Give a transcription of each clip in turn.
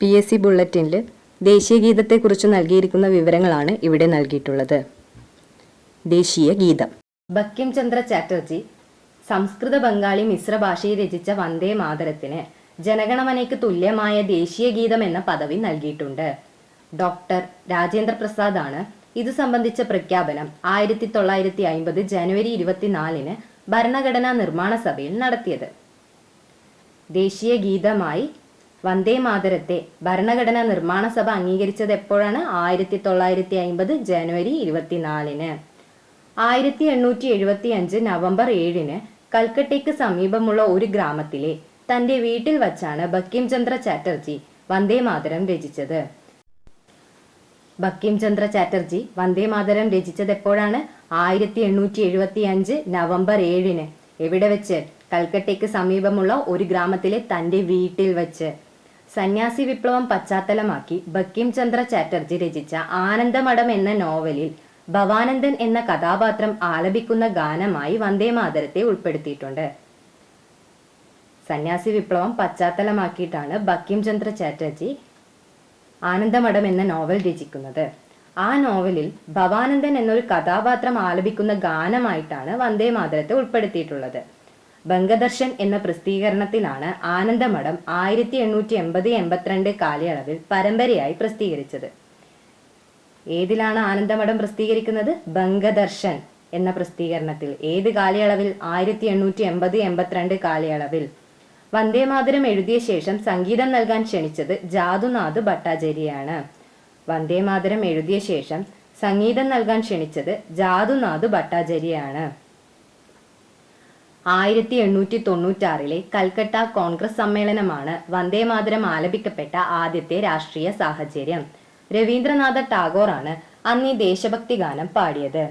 P S C ബുള്ളറ്റിനിൽ ദേശീയ ഗീതത്തെക്കുറിച്ച് നൽകിയിരിക്കുന്ന വിവരങ്ങളാണ് ഇവിടെ നൽകിയിട്ടുള്ളത്. ദേശീയ ഗീതം. ബക്കിം ചന്ദ്ര ചാറ്റർജി സംസ്കൃത ബംഗാളി മിശ്ര ഭാഷയിൽ രചിച്ച വന്ദേ മാതരത്തിന് ജനഗണമനയ്ക്ക് തുല്യമായ ദേശീയ ഗീതം എന്ന പദവി നൽകിയിട്ടുണ്ട്. ഡോക്ടർ രാജേന്ദ്ര പ്രസാദ് ആണ് ഇത് സംബന്ധിച്ച പ്രഖ്യാപനം ആയിരത്തി തൊള്ളായിരത്തി അയിമ്പത് ജനുവരി ഇരുപത്തിനാലിന് ഭരണഘടനാ നിർമ്മാണ സഭയിൽ നടത്തിയത്. ദേശീയ ഗീതമായി വന്ദേ മാതരത്തെ ഭരണഘടനാ നിർമ്മാണ സഭ അംഗീകരിച്ചത് എപ്പോഴാണ് ആയിരത്തി തൊള്ളായിരത്തി അയിമ്പത് ജനുവരി ഇരുപത്തിനാലിന്. ആയിരത്തി എണ്ണൂറ്റി എഴുപത്തി അഞ്ച് നവംബർ ഏഴിന് കൽക്കട്ടയ്ക്ക് സമീപമുള്ള ഒരു ഗ്രാമത്തിലെ തന്റെ വീട്ടിൽ വച്ചാണ് ബക്കിം ചന്ദ്ര ചാറ്റർജി വന്ദേ മാതരം രചിച്ചത്. ബക്കിം ചന്ദ്ര ചാറ്റർജി വന്ദേ മാതരം രചിച്ചത് എപ്പോഴാണ് ആയിരത്തി എണ്ണൂറ്റി എഴുപത്തി അഞ്ച് നവംബർ ഏഴിന്. എവിടെ വെച്ച്? കൽക്കട്ടയ്ക്ക് സമീപമുള്ള ഒരു ഗ്രാമത്തിലെ തന്റെ വീട്ടിൽ വെച്ച്. സന്യാസി വിപ്ലവം പശ്ചാത്തലമാക്കി ബക്കിം ചന്ദ്ര ചാറ്റർജി രചിച്ച ആനന്ദമഠം എന്ന നോവലിൽ ഭവാനന്ദൻ എന്ന കഥാപാത്രം ആലപിക്കുന്ന ഗാനമായി വന്ദേ മാതരത്തെ ഉൾപ്പെടുത്തിയിട്ടുണ്ട്. സന്യാസി വിപ്ലവം പശ്ചാത്തലമാക്കിയിട്ടാണ് ബക്കിം ചന്ദ്ര ചാറ്റർജി ആനന്ദമഠം എന്ന നോവൽ രചിക്കുന്നത്. ആ നോവലിൽ ഭവാനന്ദൻ എന്നൊരു കഥാപാത്രം ആലപിക്കുന്ന ഗാനമായിട്ടാണ് വന്ദേ മാതരത്തെ ഉൾപ്പെടുത്തിയിട്ടുള്ളത്. ബംഗദർശൻ എന്ന പ്രസിദ്ധീകരണത്തിലാണ് ആനന്ദമഠം ആയിരത്തി എണ്ണൂറ്റി എൺപത് എൺപത്തിരണ്ട് കാലയളവിൽ പരമ്പരയായി പ്രസിദ്ധീകരിച്ചത്. ഏതിലാണ് ആനന്ദമഠം പ്രസിദ്ധീകരിക്കുന്നത്? ബംഗദർശൻ എന്ന പ്രസിദ്ധീകരണത്തിൽ. ഏത് കാലയളവിൽ? ആയിരത്തി എണ്ണൂറ്റി എൺപത് എൺപത്തിരണ്ട് കാലയളവിൽ. വന്ദേമാതരം എഴുതിയ ശേഷം സംഗീതം നൽകാൻ ക്ഷണിച്ചത് ജാതുനാഥ് ഭട്ടാചാര്യയാണ്. വന്ദേമാതരം എഴുതിയ ശേഷം സംഗീതം നൽകാൻ ക്ഷണിച്ചത് ജാതുനാഥ് ഭട്ടാചാര്യയാണ്. ആയിരത്തി എണ്ണൂറ്റി തൊണ്ണൂറ്റാറിലെ കൽക്കട്ട കോൺഗ്രസ് സമ്മേളനമാണ് വന്ദേ വന്ദേമാതരം ആലപിക്കപ്പെട്ട ആദ്യത്തെ രാഷ്ട്രീയ സാഹചര്യം. രവീന്ദ്രനാഥ ടാഗോറാണ് അന്ന് ഈ ദേശഭക്തി ഗാനം പാടിയത്.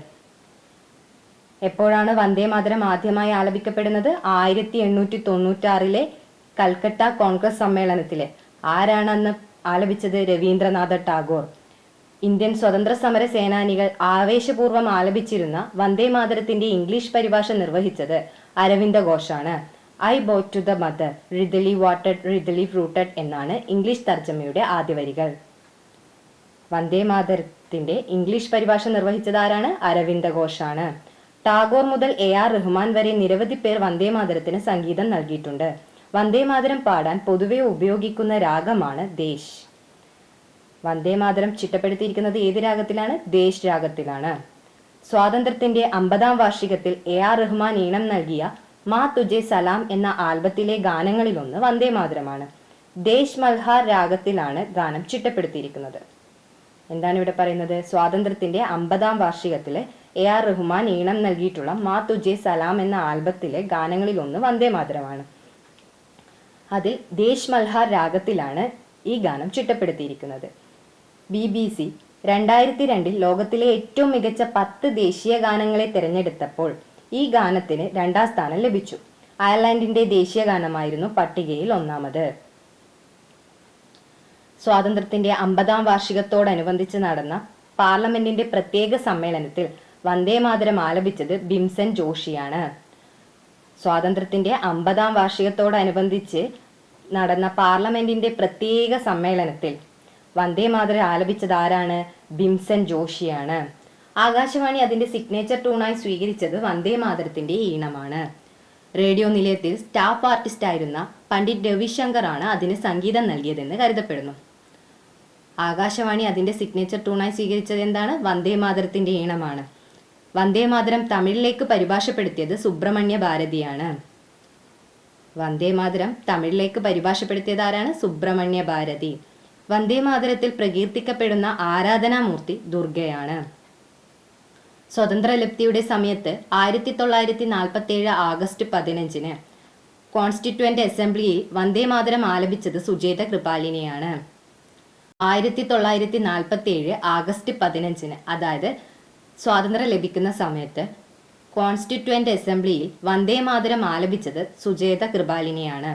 എപ്പോഴാണ് വന്ദേ വന്ദേമാതരം ആദ്യമായി ആലപിക്കപ്പെടുന്നത്? ആയിരത്തി എണ്ണൂറ്റി തൊണ്ണൂറ്റാറിലെ കൽക്കട്ട കോൺഗ്രസ് സമ്മേളനത്തിലെ. ആരാണ് അന്ന് ആലപിച്ചത് രവീന്ദ്രനാഥ ടാഗോർ? ഇന്ത്യൻ സ്വതന്ത്ര സമര സേനാനികൾ ആവേശപൂർവം ആലപിച്ചിരുന്ന വന്ദേ വന്ദേമാതരത്തിന്റെ ഇംഗ്ലീഷ് പരിഭാഷ നിർവഹിച്ചത് Aurobindo ഘോഷാണ്. I bow to the mother richly വാട്ടഡ് richly fruited എന്നാണ് ഇംഗ്ലീഷ് തർജമയുടെ ആദ്യ വരികൾ. വന്ദേമാതരത്തിന്റെ ഇംഗ്ലീഷ് പരിഭാഷ നിർവഹിച്ചത് ആരാണ്? അരവിന്ദ ഘോഷാണ്. ടാഗോർ മുതൽ എ ആർ റഹ്മാൻ വരെ നിരവധി പേർ വന്ദേ വന്ദേമാതരത്തിന് സംഗീതം നൽകിയിട്ടുണ്ട്. വന്ദേ വന്ദേമാതരം പാടാൻ പൊതുവെ ഉപയോഗിക്കുന്ന രാഗമാണ് ദേശ്. വന്ദേമാതരം ചിട്ടപ്പെടുത്തിയിരിക്കുന്നത് ഏത് രാഗത്തിലാണ്? ദേശ് രാഗത്തിലാണ്. സ്വാതന്ത്ര്യത്തിന്റെ അമ്പതാം വാർഷികത്തിൽ എ ആർ റഹ്മാൻ ഈണം നൽകിയ മാ തുജെ സലാം എന്ന ആൽബത്തിലെ ഗാനങ്ങളിലൊന്ന് വന്ദേമാതരമാണ്. ദേശ് മൽഹാർ രാഗത്തിലാണ് ഗാനം ചിട്ടപ്പെടുത്തിയിരിക്കുന്നത്. എന്താണ് ഇവിടെ പറയുന്നത്? സ്വാതന്ത്ര്യത്തിന്റെ അമ്പതാം വാർഷികത്തിൽ എ ആർ റഹ്മാൻ ഈണം നൽകിയിട്ടുള്ള മാ തുജെ സലാം എന്ന ആൽബത്തിലെ ഗാനങ്ങളിലൊന്ന് വന്ദേമാതരമാണ്. അതിൽ ദേശ് മൽഹാർ രാഗത്തിലാണ് ഈ ഗാനം ചിട്ടപ്പെടുത്തിയിരിക്കുന്നത്. ബി ബി സി രണ്ടായിരത്തി രണ്ടിൽ ലോകത്തിലെ ഏറ്റവും മികച്ച പത്ത് ദേശീയ ഗാനങ്ങളെ തിരഞ്ഞെടുത്തപ്പോൾ ഈ ഗാനത്തിന് രണ്ടാം സ്ഥാനം ലഭിച്ചു. അയർലൻഡിന്റെ ദേശീയ ഗാനമായിരുന്നു പട്ടികയിൽ ഒന്നാമത്. സ്വാതന്ത്ര്യത്തിന്റെ അമ്പതാം വാർഷികത്തോടനുബന്ധിച്ച് നടന്ന പാർലമെന്റിന്റെ പ്രത്യേക സമ്മേളനത്തിൽ വന്ദേ വന്ദേമാതരം ആലപിച്ചത് ബിംസൻ ജോഷിയാണ്. സ്വാതന്ത്ര്യത്തിന്റെ അമ്പതാം വാർഷികത്തോടനുബന്ധിച്ച് നടന്ന പാർലമെന്റിന്റെ പ്രത്യേക സമ്മേളനത്തിൽ വന്ദേമാതരം ആലപിച്ചത് ആരാണ് ബിംസൻ ജോഷിയാണ്. ആകാശവാണി അതിന്റെ സിഗ്നേച്ചർ ടൂണായി സ്വീകരിച്ചത് വന്ദേ മാതരത്തിന്റെ ഈണമാണ്. റേഡിയോ നിലയത്തിൽ സ്റ്റാഫ് ആർട്ടിസ്റ്റ് ആയിരുന്ന പണ്ഡിറ്റ് രവിശങ്കർ ആണ് അതിന് സംഗീതം നൽകിയതെന്ന് കരുതപ്പെടുന്നു. ആകാശവാണി അതിന്റെ സിഗ്നേച്ചർ ടൂണായി സ്വീകരിച്ചത് എന്താണ്? വന്ദേ മാതരത്തിന്റെ ഈണമാണ്. വന്ദേ മാതരം തമിഴിലേക്ക് പരിഭാഷപ്പെടുത്തിയത് സുബ്രഹ്മണ്യ ഭാരതിയാണ്. വന്ദേ മാതരം തമിഴിലേക്ക് പരിഭാഷപ്പെടുത്തിയത് ആരാണ്? സുബ്രഹ്മണ്യ ഭാരതി. വന്ദേമാതരത്തിൽ പ്രകീർത്തിക്കപ്പെടുന്ന ആരാധനാമൂർത്തി ദുർഗയാണ്. സ്വതന്ത്രലബ്ധിയുടെ സമയത്ത് ആയിരത്തി തൊള്ളായിരത്തി നാൽപ്പത്തി ഏഴ് ആഗസ്റ്റ് പതിനഞ്ചിന് കോൺസ്റ്റിറ്റ്യുവന്റ് അസംബ്ലിയിൽ വന്ദേമാതരം ആലപിച്ചത് സുജേത കൃപാലിനെയാണ്. ആയിരത്തി തൊള്ളായിരത്തി നാൽപ്പത്തി ഏഴ് ആഗസ്റ്റ് പതിനഞ്ചിന് അതായത് സ്വാതന്ത്ര്യം ലഭിക്കുന്ന സമയത്ത് കോൺസ്റ്റിറ്റ്യുവന്റ് അസംബ്ലിയിൽ വന്ദേമാതരം ആലപിച്ചത് സുജേത കൃപാലിനിയാണ്.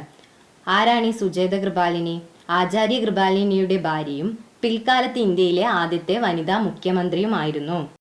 ആരാണ് ഈ സുജേത കൃപാലിനി? ആചാര്യ കൃപാലിനിയുടെ ഭാര്യയും പിൽക്കാലത്ത് ഇന്ത്യയിലെ ആദ്യത്തെ വനിതാ മുഖ്യമന്ത്രിയുമായിരുന്നു.